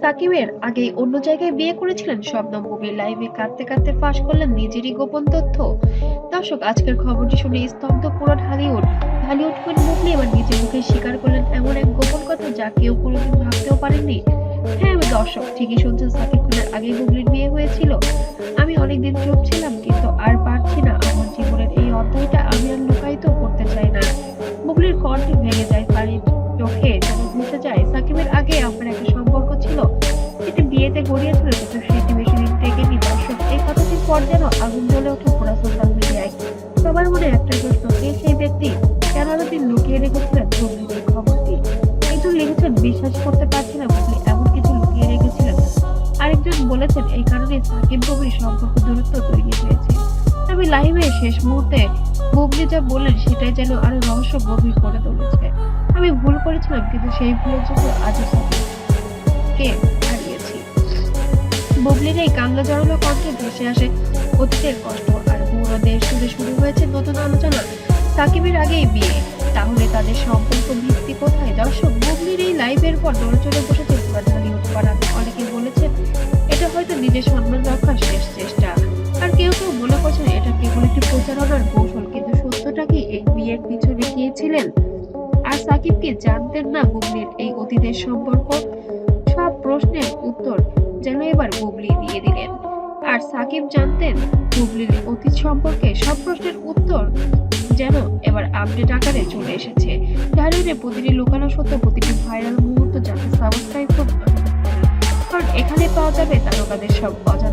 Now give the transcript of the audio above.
সাকিবের আগে অন্য জায়গায় বিয়ে করেছিলেন শবনম বুবলি লাইভে কাঁদতে কাঁদতে ফাঁস করলেন নিজেরই গোপন তথ্য। দর্শক, আজকের খবরটি শুনে স্তব্ধ পুরো ঢালিউড ঢালিউড কুইন বুবলি এবার নিজের মুখে স্বীকার করলেন এমন এক গোপন কথা যা কেউ কোনোদিন ভাবতেও পারেননি। হ্যাঁ আমি দর্শক, ঠিকই শুনছেন সাকিব খানের আগে বুবলির বিয়ে হয়েছিল। আমি অনেকদিন চুপ ছিলাম কিন্তু আর কিন্তু সেটি বেশি দিন টেকেনি দর্শক এই কথাটির পর যেন আগুন জ্বলে ওঠে পুরো সোশ্যাল মিডিয়ায়। সবার মনে একটা প্রশ্ন, কে সেই ব্যক্তি? কেন এতদিন লুকিয়ে রেখেছিলেন এই খবরটি? একজন লিখেছেন, বিশ্বাস করতে পারছি না বুবলি এমন কিছু লুকিয়ে রেখেছিলেন। আরেকজন বলেছেন, এই কারণে সাকিব বুবলির সম্পর্ক দূরত্ব তৈরি হয়েছে। তবে লাইভে শেষ মুহূর্তে বুবলি যা বললেন, সেটাই যেন আরও রহস্য গভীর করে তুলেছে। আমি ভুল করেছিলাম, কিন্তু সেই ভুলের জন্য আজও সাকিবকে হারিয়েছি বুবলির এই কান্না জড়ানো কণ্ঠে ভেসে আসে অতীতের কষ্ট। আর দেশ জুড়ে শুরু হয়েছে নতুন আলোচনা। সাকিবের আগেই বিয়ে। তাহলে তাদের সম্পর্ক ভিত্তি কোথায়? দর্শক, বুবলির এই লাইভের পর নড়চড়ে বসেছে পুরো ঢালিউড অনেকে বলেছেন, এটা হয়তো নিজের সম্মান রক্ষার শেষ চেষ্টা। আর কেউ কেউ মনে করছেন, এটা কেবল একটি প্রচারণার কৌশল, কিন্তু সত্যটা কি এই বিয়ের পিছনে গিয়েছিলেন? আর সাকিব কি জানতেন না বুবলির এই অতীতের সম্পর্ক। সাকিব জানতেন হুগলির অতীত সম্পর্কে সব প্রশ্নের উত্তর যেন এবার আপডেট আকারে চলে এসেছে। ঢালিউডে প্রতিটি লুকানো সত্য প্রতিটি ভাইরাল মুহূর্ত জানতে সাবস্ক্রাইব করুন কারণ এখানে পাওয়া যাবে তারকাদের সব অজানা